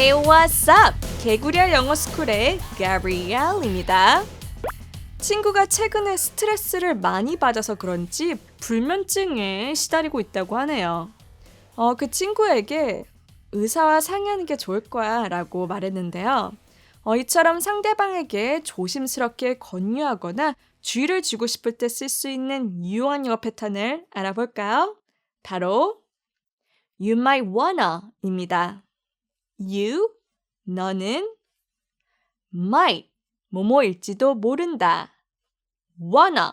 Hey, what's up? 개구리알 영어 스쿨의 Gabrielle입니다. 친구가 최근에 스트레스를 많이 받아서 그런지 불면증에 시달리고 있다고 하네요. 어, 그 친구에게 의사와 상의하는 게 좋을 거야 라고 말했는데요. 어, 이처럼 상대방에게 조심스럽게 권유하거나 주의를 주고 싶을 때 쓸 수 있는 유용한 영어 패턴을 알아볼까요? 바로 You might wanna 입니다. You, 너는 might, 뭐뭐일지도 모른다. wanna,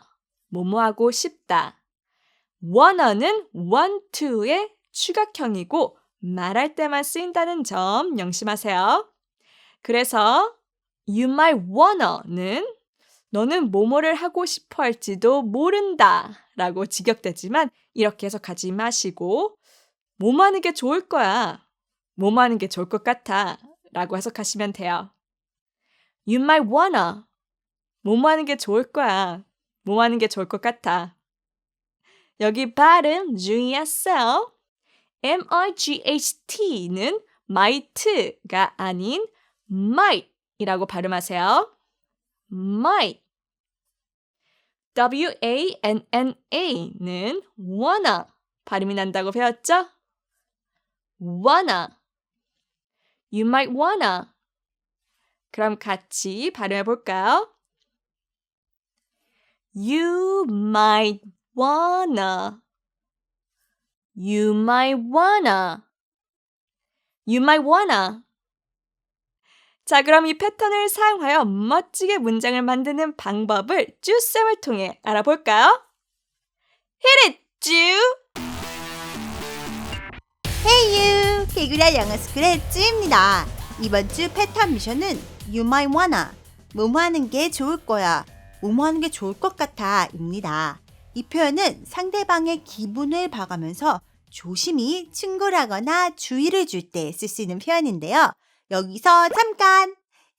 뭐뭐하고 싶다. wanna는 want to의 추각형이고 말할 때만 쓰인다는 점 명심하세요. 그래서 you might wanna는 너는 뭐뭐를 하고 싶어 할지도 모른다 라고 직역되지만 이렇게 해석하지 마시고 뭐뭐 하는 게 좋을 거야. 뭐뭐 하는 게 좋을 것 같아 라고 해석하시면 돼요. You might wanna 뭐뭐 하는 게 좋을 거야. 뭐뭐 하는 게 좋을 것 같아. 여기 발음 주의하세요. M-I-G-H-T는 might가 아닌 might이라고 발음하세요. might. W-A-N-N-A는 wanna 발음이 난다고 배웠죠? wanna. You might wanna. 그럼 같이 발음해 볼까요? You might wanna. You might wanna. You might wanna. 자, 그럼 이 패턴을 사용하여 멋지게 문장을 만드는 방법을 쭈쌤을 통해 알아볼까요? Hit it, 개구리알 영어 스쿨의 쭈입니다. 이번 주 패턴 미션은 You might wanna 뭐뭐 하는 게 좋을 거야 뭐뭐 하는 게 좋을 것 같아 입니다. 이 표현은 상대방의 기분을 봐가면서 조심히 충고하거나 주의를 줄 때 쓸 수 있는 표현인데요. 여기서 잠깐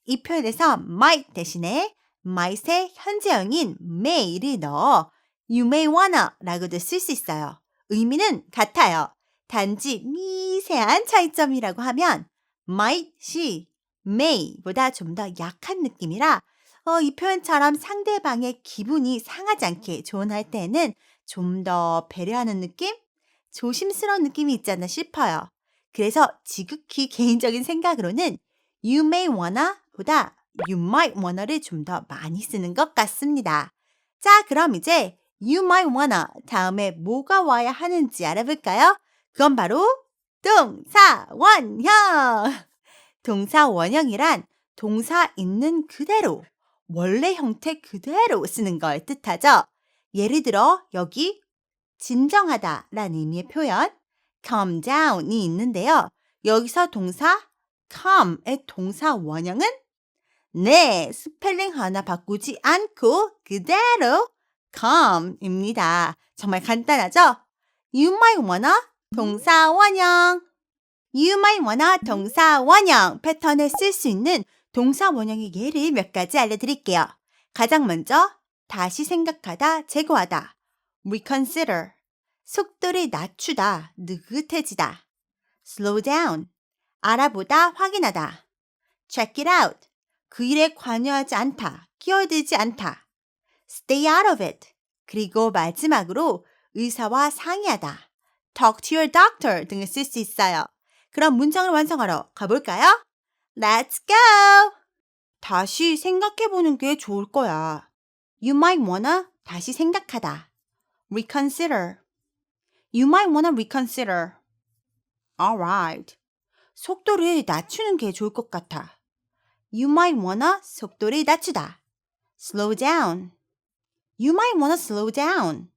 이 표현에서 might 대신에 might의 현재형인 may를 넣어 you may wanna 라고도 쓸 수 있어요. 의미는 같아요. 단지 미세한 차이점이라고 하면 might이 may보다 좀 더 약한 느낌이라 어, 이 표현처럼 상대방의 기분이 상하지 않게 조언할 때는 좀 더 배려하는 느낌? 조심스러운 느낌이 있지 않나 싶어요. 그래서 지극히 개인적인 생각으로는 you may wanna 보다 you might wanna를 좀 더 많이 쓰는 것 같습니다. 자, 그럼 이제 you might wanna 다음에 뭐가 와야 하는지 알아볼까요? 그건 바로 동사 원형. 동사 원형이란 동사 있는 그대로 원래 형태 그대로 쓰는 걸 뜻하죠. 예를 들어 여기 진정하다 라는 의미의 표현 calm down이 있는데요. 여기서 동사 calm의 동사 원형은 네, 스펠링 하나 바꾸지 않고 그대로 calm입니다. 정말 간단하죠? You might wanna 동사 원형. Might wanna 동사 원형 패턴에 쓸 수 있는 동사 원형의 예를 몇 가지 알려드릴게요. 가장 먼저 다시 생각하다, 제거하다. reconsider. 속도를 낮추다, 느긋해지다. slow down. 알아보다, 확인하다. check it out. 그 일에 관여하지 않다, 끼어들지 않다. stay out of it. 그리고 마지막으로 의사와 상의하다. Talk to your doctor 등을 쓸 수 있어요. 그럼 문장을 완성하러 가볼까요? Let's go! 다시 생각해보는 게 좋을 거야. You might wanna 다시 생각하다. Reconsider. You might wanna reconsider. Alright. 속도를 낮추는 게 좋을 것 같아. You might wanna 속도를 낮추다. Slow down. You might wanna slow down.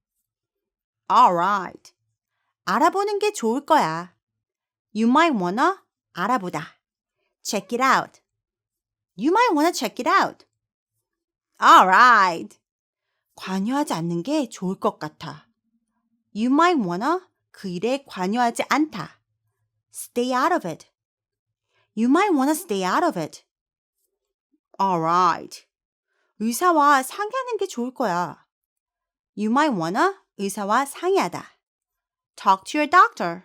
Alright. 알아보는 게 좋을 거야. You might wanna 알아보다. Check it out. You might wanna check it out. Alright. 관여하지 않는 게 좋을 것 같아. You might wanna 그 일에 관여하지 않다. Stay out of it. You might wanna stay out of it. Alright. 의사와 상의하는 게 좋을 거야. You might wanna 의사와 상의하다. Talk to your doctor.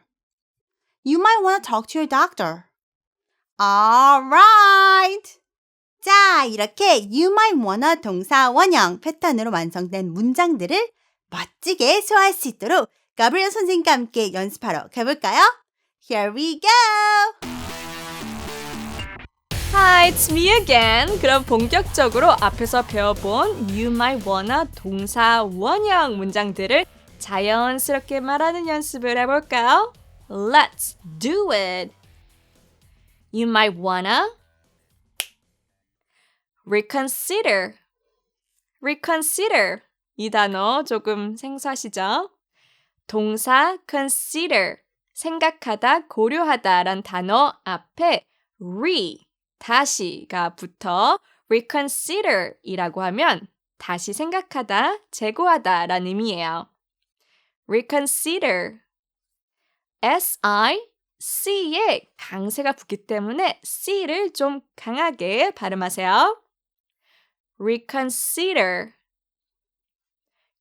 You might wanna talk to your doctor. Alright. 자, 이렇게 you might wanna 동사 원형 패턴으로 완성된 문장들을 멋지게 소화할 수 있도록 가브리엘 선생님과 함께 연습하러 가볼까요? Here we go! Hi, it's me again. 그럼 본격적으로 앞에서 배워본 you might wanna 동사 원형 문장들을 자연스럽게 말하는 연습을 해볼까요? Let's do it. You might wanna reconsider. reconsider. 이 단어 조금 생소하시죠? 동사 consider. 생각하다, 고려하다 란 단어 앞에 re 다시가 붙어 reconsider 이라고 하면 다시 생각하다, 재고하다 라는 의미예요. reconsider. S-I-C에 강세가 붙기 때문에 C를 좀 강하게 발음하세요. reconsider.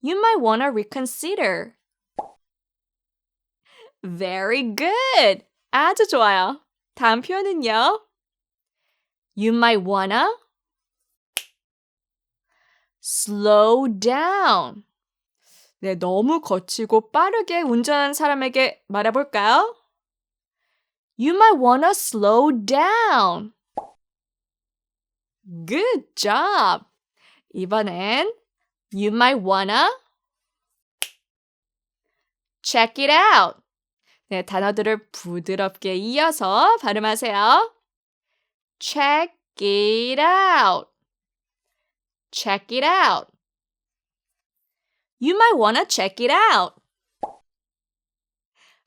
You might wanna reconsider. Very good. 아주 좋아요. 다음 표현은요. You might wanna slow down. 네, 너무 거치고 빠르게 운전하는 사람에게 말해볼까요? You might wanna slow down. Good job. 이번엔 You might wanna check it out. 네, 단어들을 부드럽게 이어서 발음하세요. Check it out. Check it out. You might wanna check it out.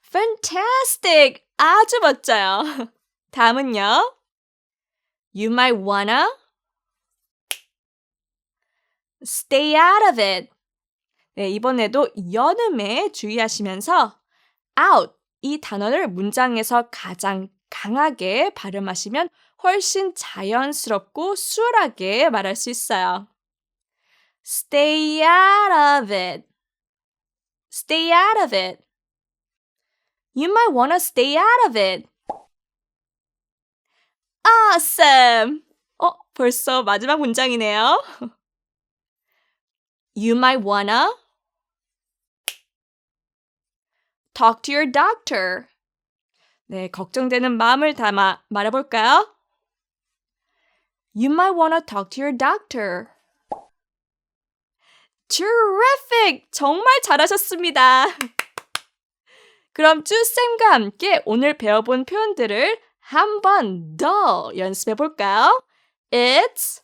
Fantastic! 아주 멋져요. 다음은요. You might wanna stay out of it. 네, 이번에도 연음에 주의하시면서 out 이 단어를 문장에서 가장 강하게 발음하시면 훨씬 자연스럽고 수월하게 말할 수 있어요. Stay out of it. Stay out of it. You might wanna stay out of it. Awesome! 어, 벌써 마지막 문장이네요. You might wanna talk to your doctor. 네, 걱정되는 마음을 담아 말해볼까요? You might wanna talk to your doctor. Terrific! 정말 잘하셨습니다. 그럼 쭈쌤과 함께 오늘 배워본 표현들을 한 번 더 연습해 볼까요? It's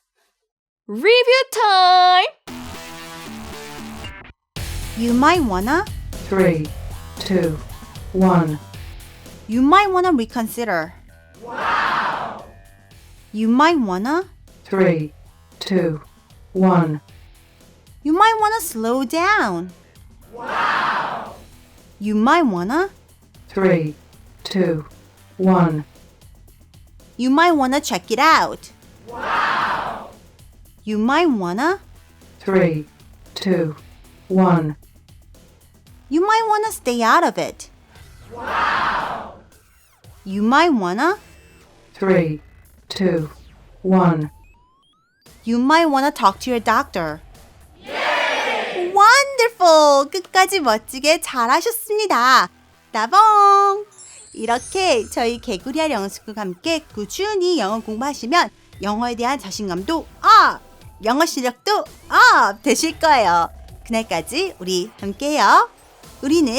review time! You might wanna, three, two, one. you might wanna reconsider. Wow! You might wanna, Three, two, one. You might wanna slow down. Wow! You might wanna, Three, two, one. you might wanna check it out. Wow! You might wanna, Three, two, one. you might wanna stay out of it. Wow! You might wanna, Three, two, one. You might want to talk to your doctor. Wonderful! 끝까지 멋지게 잘하셨습니다. 나봉! 이렇게 저희 개구리알 영어스쿨과 함께 꾸준히 영어 공부하시면 영어에 대한 자신감도 업! 영어 실력도 업! 되실 거예요. 그날까지 우리 함께요. 우리는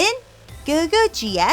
gogogs.com